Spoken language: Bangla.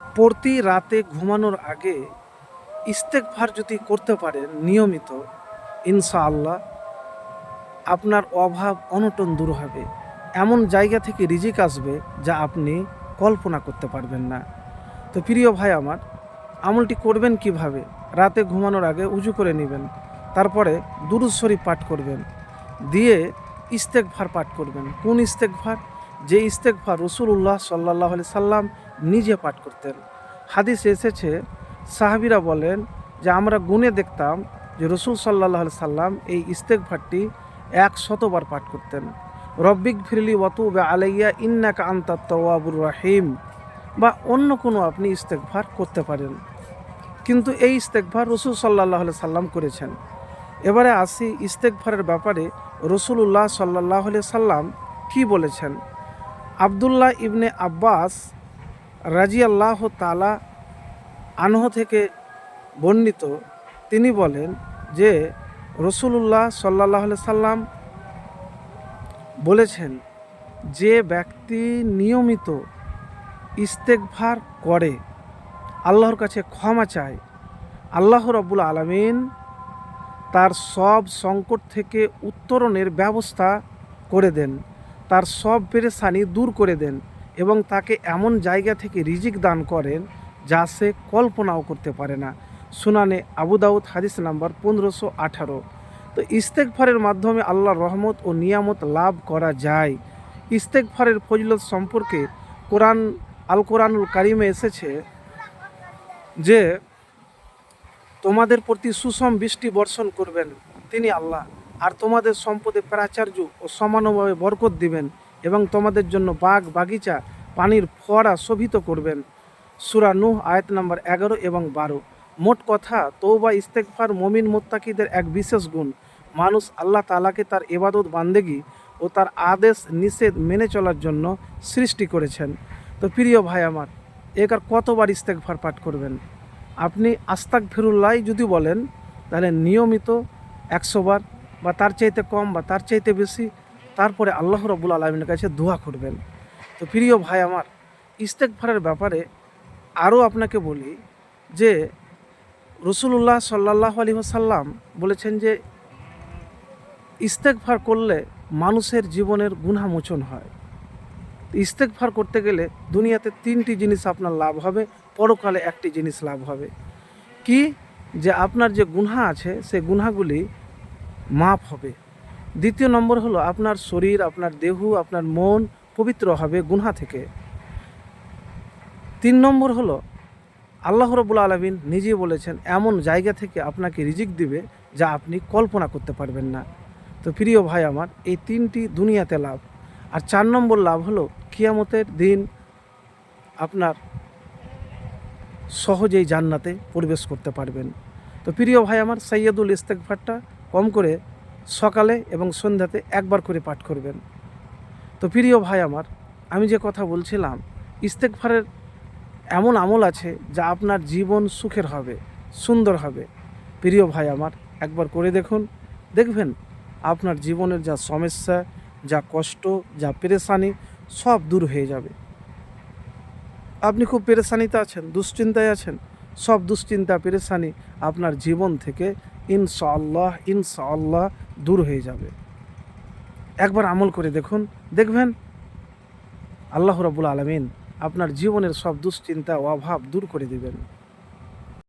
প্রতি রাতে ঘুমানোর আগে ইস্তেকভার যদি করতে পারেন নিয়মিত, ইনশাআল্লাহ আপনার অভাব অনটন দূর হবে। এমন জায়গা থেকে রিজিক আসবে যা আপনি কল্পনা করতে পারবেন না। তো প্রিয় ভাই আমার, আমলটি করবেন কীভাবে? রাতে ঘুমানোর আগে উজু করে নেবেন, তারপরে দুরুদ শরীফ পাঠ করবেন, দিয়ে ইস্তেকভার পাঠ করবেন। কোন ইস্তেকভার যে ইস্তেকভার রসুল্লাহ সাল্লাহ আলি সাল্লাম নিজে পাঠ করতেন। হাদিস এসেছে, সাহাবিরা বলেন যে আমরা গুনে দেখতাম যে রসুল সাল্লাহ সাল্লাম এই ইস্তেকভারটি এক শতবার পাঠ করতেন। রব্বিক ফিরলি ওয়াতুবে আলাইয়া ইন্নাকা আন্তা তওয়াবুর রাহিম বা অন্য কোনো আপনি ইস্তেকভার করতে পারেন। কিন্তু এই ইস্তেকভার রসুল সাল্লাহ সাল্লাম করেছেন। এবারে আসি ইস্তেকভারের ব্যাপারে রসুল্লাহ সাল্লাহ সাল্লাম কি বলেছেন? আবদুল্লাহ ইবনে আব্বাস রাজিয়াল্লাহ তালা আনহ থেকে বর্ণিত, তিনি বলেন যে রসুলুল্লাহ সাল্লাহ সাল্লাম বলেছেন, যে ব্যক্তি নিয়মিত ইস্তেকভার করে, আল্লাহর কাছে ক্ষমা চায়, আল্লাহ রব্বুল আলমিন তার সব সংকট থেকে উত্তরণের ব্যবস্থা করে দেন, তার সব পেরেশানি দূর করে দেন এবং তাকে এমন জায়গা থেকে রিজিক দান করেন যা সে কল্পনাও করতে পারে না। সুনানে আবু দাউদ, হাদিস নাম্বার পনেরোশো আঠারো। তো ইস্তেকফারের মাধ্যমে আল্লাহর রহমত ও নিয়ামত লাভ করা যায়। ইস্তেকফারের ফজিলত সম্পর্কে কোরআন আল কোরআনুল কারিমে এসেছে যে, তোমাদের প্রতি সুষম বৃষ্টি বর্ষণ করবেন তিনি আল্লাহ, আর তোমাদের সম্পদে প্রাচার্য ও সমানভাবে বরকত দিবেন। এবং তোমাদের জন্য বাগ বাগিচা, পানির ফোয়ারা শোভিত করবেন। সুরা নুহ, আয়াত নাম্বার এগারো এবং বারো। মোট কথা তৌবা ইস্তেকফার মমিন, মোত্তাকিদের এক বিশেষ গুণ। মানুষ আল্লাহ তালাকে তার এবাদত বান্দেগি ও তার আদেশ, নিষেধ মেনে চলার জন্য সৃষ্টি করেছেন। তো প্রিয় ভাই আমার, একার কতবার ইস্তেকফার পাঠ করবেন? আপনি আস্তাক ফিরুল্লাহ যদি বলেন, তাহলে নিয়মিত একশোবার বা তার চাইতে কম বা তার চাইতে বেশি তারপরে আল্লাহ রবুল আলমিনের কাছে দোয়া করবেন। তো প্রিয় ভাই আমার ইস্তেকফারের ব্যাপারে আরও আপনাকে বলি যে রসুল্লাহ সাল্লাহ আলী সাল্লাম বলেছেন যে ইস্তেকফার করলে মানুষের জীবনের গুণামোচন হয়। ইস্তেকফার করতে গেলে দুনিয়াতে তিনটি জিনিস আপনার লাভ হবে, পরকালে একটি জিনিস লাভ হবে। কি? যে আপনার যে গুনহা আছে, সে গুনহাগুলি মাপ হবে। দ্বিতীয় নম্বর হলো আপনার শরীর, আপনার দেহ, আপনার মন পবিত্র হবে গুনহা থেকে। তিন নম্বর হলো আল্লাহ রবুল আলমিন নিজেই বলেছেন, এমন জায়গা থেকে আপনাকে রিজিক দিবে যা আপনি কল্পনা করতে পারবেন না। তো প্রিয় ভাই আমার, এই তিনটি দুনিয়াতে লাভ। আর চার নম্বর লাভ হলো কিয়ামতের দিন আপনার সহজেই জান্নাতে প্রবেশ করতে পারবেন। তো প্রিয় ভাই আমার সৈয়দুল ইস্তেকফারটা কম করে সকালে এবং সন্ধ্যাতে একবার করে পাঠ করবেন। তো প্রিয় ভাই আমার, আমি যে কথা বলছিলাম ইস্তেকফারের এমন আমল আছে যা আপনার জীবন সুখের হবে, সুন্দর হবে। প্রিয় ভাই আমার, একবার করে দেখুন। দেখবেন আপনার জীবনের যা সমস্যা, যা কষ্ট, যা পেরেশানি, সব দূর হয়ে যাবে। আপনি খুব পেরেশানিতে আছেন, দুশ্চিন্তায় আছেন, সব দুশ্চিন্তা, পেরেশানি আপনার জীবন থেকে ইনশাআল্লাহ ইনশাআল্লাহ দূর হয়ে যাবে। একবার আমল করে দেখুন, দেখবেন আল্লাহ রাবুল আলমিন আপনার জীবনের সব দুশ্চিন্তা অভাব দূর করে দিবেন।